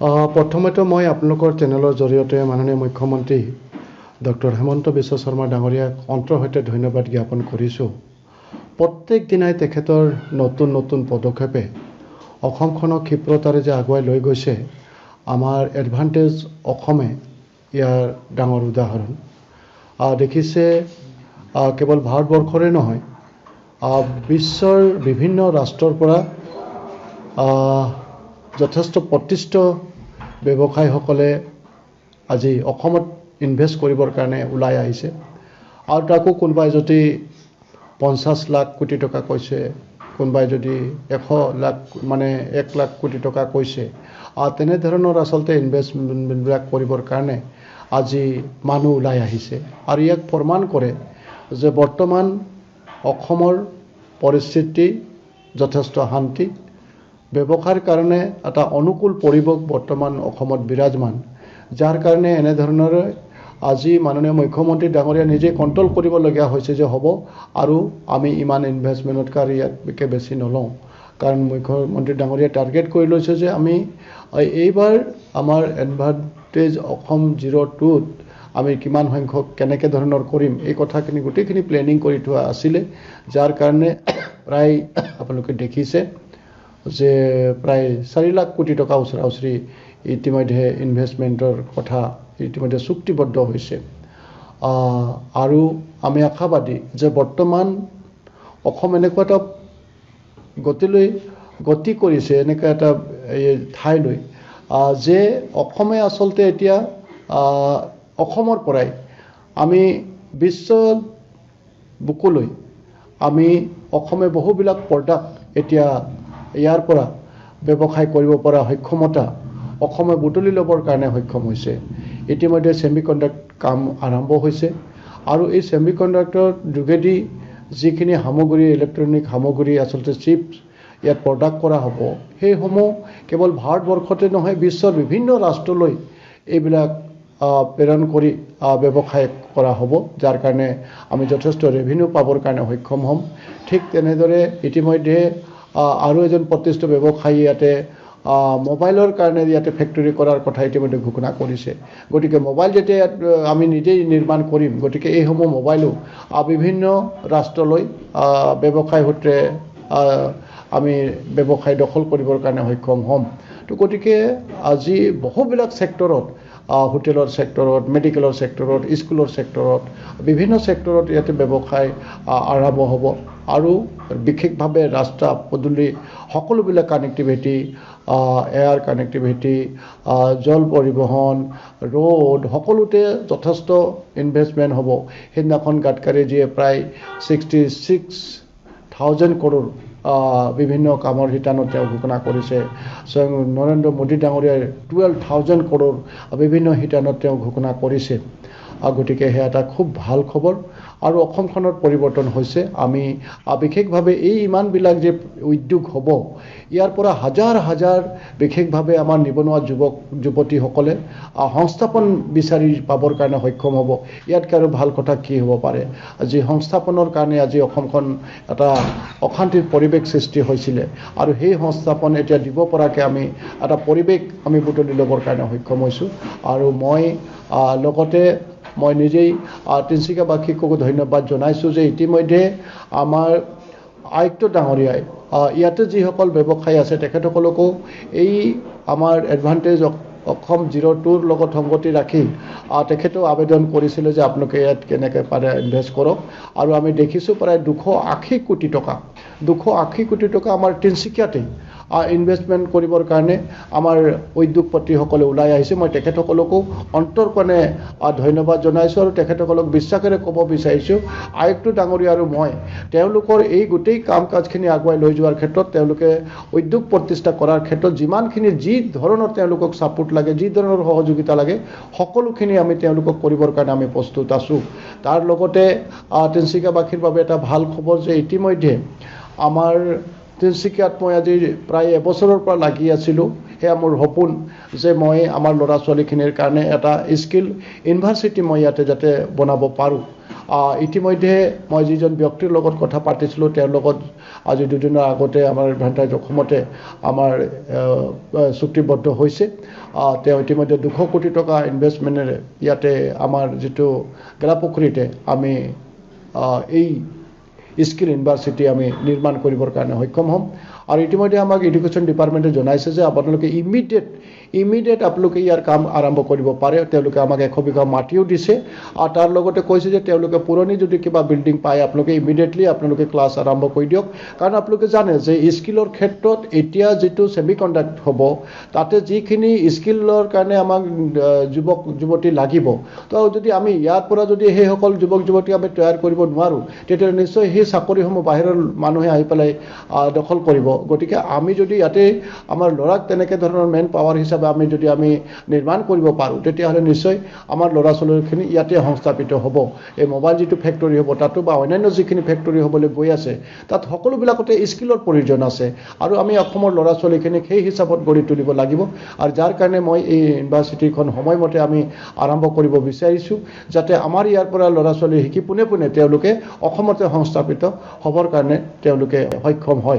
প্ৰথমতে মই আপোনালোকৰ চেনেলৰ জৰিয়তে মাননীয় মুখ্যমন্ত্ৰী ডক্টৰ হেমন্ত বিশ্ব শৰ্মা ডাঙৰীয়াক অন্তৰ সৈতে ধন্যবাদ জ্ঞাপন কৰিছোঁ। প্ৰত্যেক দিনাই তেখেতৰ নতুন নতুন পদক্ষেপে অসমখনক ক্ষিপ্ৰতাৰে যে আগুৱাই লৈ গৈছে আমাৰ এডভান্টেজ অসমে ইয়াৰ ডাঙৰ উদাহৰণ। দেখিছে কেৱল ভাৰতবৰ্ষৰে নহয় বিশ্বৰ বিভিন্ন ৰাষ্ট্ৰৰ পৰা যথেষ্ট প্ৰতিষ্ঠিত ব্যৱসায়ীসকলে আজি অসমত ইনভেষ্ট কৰিবৰ কাৰণে ওলাই আহিছে। আৰু তাকো কোনোবাই যদি পঞ্চাছ লাখ কোটি টকা কৈছে কোনোবাই যদি এশ লাখ মানে এক লাখ কোটি টকা কৈছে আৰু তেনেধৰণৰ আচলতে ইনভেষ্টমেণ্টবিলাক কৰিবৰ কাৰণে আজি মানুহ ওলাই আহিছে। আৰু ইয়াক প্ৰমাণ কৰে যে বৰ্তমান অসমৰ পৰিস্থিতি যথেষ্ট শান্তি। ব্যৱসায়ৰ কাৰণে এটা অনুকূল পৰিৱেশ বৰ্তমান অসমত বিৰাজমান যাৰ কাৰণে এনেধৰণৰে আজি মাননীয় মুখ্যমন্ত্ৰী ডাঙৰীয়া নিজে কণ্ট্ৰল কৰিবলগীয়া হৈছে যে হ'ব আৰু আমি ইমান ইনভেষ্টমেণ্টতকৈ আৰু ইয়াতকৈ বেছি নলওঁ। কাৰণ মুখ্যমন্ত্ৰী ডাঙৰীয়াই টাৰ্গেট কৰি লৈছে যে আমি এইবাৰ আমাৰ এডভান্টেজ অসম জিৰ' টুত আমি কিমান সংখ্যক কেনেকৈ ধৰণৰ কৰিম এই কথাখিনি গোটেইখিনি প্লেনিং কৰি থোৱা আছিলে যাৰ কাৰণে প্ৰায় আপোনালোকে দেখিছে। যে প্ৰায় চাৰি লাখ কোটি টকা ওচৰা ওচৰি ইতিমধ্যে ইনভেষ্টমেণ্টৰ কথা ইতিমধ্যে চুক্তিবদ্ধ হৈছে। আৰু আমি আশাবাদী যে বৰ্তমান অসম এনেকুৱা এটা গতিলৈ গতি কৰিছে এনেকুৱা এটা ঠাইলৈ যে অসমে আচলতে এতিয়া অসমৰ পৰাই আমি বিশ্ব বুকুলৈ আমি অসমে বহুবিলাক প্ৰডাক্ট এতিয়া ইয়াৰ পৰা ব্যৱসায় কৰিব পৰা সক্ষমতা অসমে বুটলি ল'বৰ কাৰণে সক্ষম হৈছে। ইতিমধ্যে ছেমি কণ্ডাক্ট কাম আৰম্ভ হৈছে আৰু এই ছেমি কণ্ডাক্টৰ যোগেদি যিখিনি সামগ্ৰী ইলেক্ট্ৰনিক সামগ্ৰী আচলতে চিপছ ইয়াত প্ৰডাক্ট কৰা হ'ব সেইসমূহ কেৱল ভাৰতবৰ্ষতে নহয় বিশ্বৰ বিভিন্ন ৰাষ্ট্ৰলৈ এইবিলাক প্ৰেৰণ কৰি ব্যৱসায় কৰা হ'ব যাৰ কাৰণে আমি যথেষ্ট ৰেভিনিউ পাবৰ কাৰণে সক্ষম হ'ম। ঠিক তেনেদৰে ইতিমধ্যে আৰু এজন প্ৰতিষ্ঠিত ব্যৱসায়ী ইয়াতে মোবাইলৰ কাৰণে ইয়াতে ফেক্টৰী কৰাৰ কথা ইতিমধ্যে ঘোষণা কৰিছে। গতিকে মোবাইল যেতিয়া ইয়াত আমি নিজেই নিৰ্মাণ কৰিম গতিকে এইসমূহ মোবাইলো বিভিন্ন ৰাষ্ট্ৰলৈ ব্যৱসায় সূত্ৰে আমি ব্যৱসায় দখল কৰিবৰ কাৰণে সক্ষম হ'ম। তো গতিকে আজি বহুবিলাক ছেক্টৰত হোটেলৰ ছেক্টৰত মেডিকেলৰ ছেক্টৰত স্কুলৰ ছেক্টৰত বিভিন্ন ছেক্টৰত ইয়াতে ব্যৱসায় আৰম্ভ হ'ব। আৰু বিশেষভাৱে ৰাস্তা পদূলি সকলোবিলাক কানেক্টিভিটি এয়াৰ কানেক্টিভিটি জল পৰিবহণ ৰোড সকলোতে যথেষ্ট ইনভেষ্টমেণ্ট হ'ব। সেইদিনাখন গাডকাৰীজীয়ে প্ৰায় ছিক্সটি ছিক্স থাউজেণ্ড কৰোৰ বিভিন্ন কামৰ শিতানত তেওঁ ঘোষণা কৰিছে। স্বয়ং নৰেন্দ্ৰ মোদী ডাঙৰীয়াই টুৱেল্ভ থাউজেণ্ড কৰোৰ বিভিন্ন শিতানত তেওঁ ঘোষণা কৰিছে। গতিকে সেয়া এটা খুব ভাল খবৰ। আৰু অসমখনত পৰিৱৰ্তন হৈছে। আমি বিশেষভাৱে এই ইমানবিলাক যে উদ্যোগ হ'ব ইয়াৰ পৰা হাজাৰ হাজাৰ বিশেষভাৱে আমাৰ নিবনুৱা যুৱক যুৱতীসকলে সংস্থাপন বিচাৰি পাবৰ কাৰণে সক্ষম হ'ব। ইয়াতকৈ আৰু ভাল কথা কি হ'ব পাৰে? আজি সংস্থাপনৰ কাৰণে আজি অসমখন এটা অশান্তিৰ পৰিৱেশ সৃষ্টি হৈছিলে। আৰু সেই সংস্থাপন এতিয়া দিব পৰাকৈ আমি এটা পৰিৱেশ আমি বুটলি ল'বৰ কাৰণে সক্ষম হৈছোঁ। আৰু মই লগতে মই নিজেই তিনিচুকীয়াবাসীকো ধন্যবাদ জনাইছোঁ যে ইতিমধ্যে আমাৰ আয়ুক্ত ডাঙৰীয়াই ইয়াতে যিসকল ব্যৱসায়ী আছে তেখেতসকলকো এই আমাৰ এডভান্টেজ অসম জিৰ' টুৰ লগত সংগতি ৰাখি তেখেতেও আবেদন কৰিছিলে যে আপোনালোকে ইয়াত কেনেকৈ পাৰে ইনভেষ্ট কৰক। আৰু আমি দেখিছোঁ প্ৰায় দুশ আশী কোটি টকা দুশ আশী কোটি টকা আমাৰ তিনিচুকীয়াতেই ইনভেষ্টমেণ্ট কৰিবৰ কাৰণে আমাৰ উদ্যোগপতিসকলে ওলাই আহিছে। মই তেখেতসকলকো অন্তৰপণে ধন্যবাদ জনাইছোঁ আৰু তেখেতসকলক বিশ্বাসেৰে ক'ব বিচাৰিছোঁ। আয়ুক্ত ডাঙৰীয়া আৰু মই তেওঁলোকৰ এই গোটেই কাম কাজখিনি আগুৱাই লৈ যোৱাৰ ক্ষেত্ৰত তেওঁলোকে উদ্যোগ প্ৰতিষ্ঠা কৰাৰ ক্ষেত্ৰত যিমানখিনি যি ধৰণৰ তেওঁলোকক ছাপোৰ্ট লাগে যি ধৰণৰ সহযোগিতা লাগে সকলোখিনি আমি তেওঁলোকক কৰিবৰ কাৰণে আমি প্ৰস্তুত আছোঁ। তাৰ লগতে তিনিচুকীয়াবাসীৰ বাবে এটা ভাল খবৰ যে ইতিমধ্যে আমাৰ তিনিচুকীয়াত মই আজি প্ৰায় এবছৰৰ পৰা লাগি আছিলোঁ। সেয়া মোৰ সপোন যে মই আমাৰ ল'ৰা ছোৱালীখিনিৰ কাৰণে এটা স্কিল ইউনিভাৰ্চিটি মই ইয়াতে যাতে বনাব পাৰোঁ। ইতিমধ্যে মই যিজন ব্যক্তিৰ লগত কথা পাতিছিলোঁ তেওঁৰ লগত আজি দুদিনৰ আগতে আমাৰ এডভান্টাইজ অসমতে আমাৰ চুক্তিবদ্ধ হৈছে। তেওঁ ইতিমধ্যে দুশ কোটি টকা ইনভেষ্টমেণ্টেৰে ইয়াতে আমাৰ যিটো গেলাপুখুৰীতে আমি এই স্কিল ইউনিভাৰ্চিটি আমি নিৰ্মাণ কৰিবৰ কাৰণে সক্ষম হ'ম। আৰু ইতিমধ্যে আমাক এডুকেশ্যন ডিপাৰ্টমেণ্টে জনাইছে যে আপোনালোকে ইমিডিয়েট ইমিডিয়েট আপোনালোকে ইয়াৰ কাম আৰম্ভ কৰিব পাৰে। তেওঁলোকে আমাক এশ বিঘা মাটিও দিছে। আৰু তাৰ লগতে কৈছে যে তেওঁলোকে পুৰণি যদি কিবা বিল্ডিং পায় আপোনালোকে ইমিডিয়েটলি আপোনালোকে ক্লাছ আৰম্ভ কৰি দিয়ক। কাৰণ আপোনালোকে জানে যে স্কিলৰ ক্ষেত্ৰত এতিয়া যিটো ছেমি কণ্ডাক্ট হ'ব তাতে যিখিনি স্কিলৰ কাৰণে আমাক যুৱক যুৱতী লাগিব। তো যদি আমি ইয়াৰ পৰা যদি সেইসকল যুৱক যুৱতী আমি তৈয়াৰ কৰিব নোৱাৰোঁ তেতিয়া নিশ্চয় সেই চাকৰিসমূহ বাহিৰৰ মানুহে আহি পেলাই দখল কৰিব। গতিকে আমি যদি ইয়াতে আমাৰ ল'ৰাক তেনেকৈ ধৰণৰ মেন পাৱাৰ হিচাপে আমি যদি আমি নিৰ্মাণ কৰিব পাৰোঁ তেতিয়াহ'লে নিশ্চয় আমাৰ ল'ৰা ছোৱালীখিনি ইয়াতে সংস্থাপিত হ'ব। এই মোবাইল যিটো ফেক্টৰী হ'ব তাতো বা অন্যান্য যিখিনি ফেক্টৰী হ'বলৈ গৈ আছে তাত সকলোবিলাকতে স্কিলৰ প্ৰয়োজন আছে। আৰু আমি অসমৰ ল'ৰা ছোৱালীখিনিক সেই হিচাপত গঢ়ি তুলিব লাগিব। আৰু যাৰ কাৰণে মই এই ইউনিভাৰ্চিটিখন সময়মতে আমি আৰম্ভ কৰিব বিচাৰিছোঁ যাতে আমাৰ ইয়াৰ পৰা ল'ৰা ছোৱালী শিকি পোনে পোনে তেওঁলোকে অসমতে সংস্থাপিত হ'বৰ কাৰণে তেওঁলোকে সক্ষম হয়।